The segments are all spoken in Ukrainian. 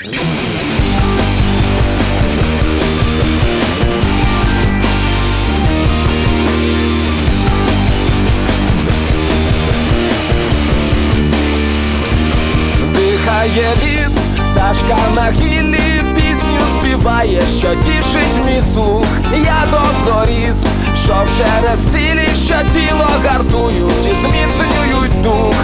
Дихає ліс, пташка на гіллі пісню співає, що тішить мій слух. Я довгоріс, що через цілі, що тіло гартують і зміцнюють дух.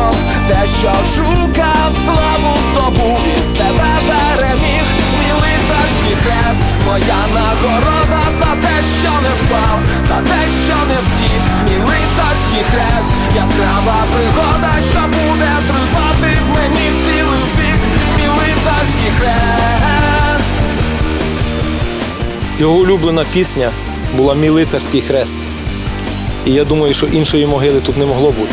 Знайшов те, що шукав, славу здобув і себе переміг. Мій лицарський хрест, моя нагорода за те, що не впав, за те, що не втік, мій лицарський хрест, яскрава пригода, що буде тривати в мені цілий вік, мій лицарський хрест. Його улюблена пісня була Мій лицарський хрест. І я думаю, що іншої могили тут не могло бути.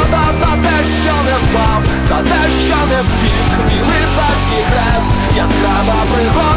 яскрава пригода.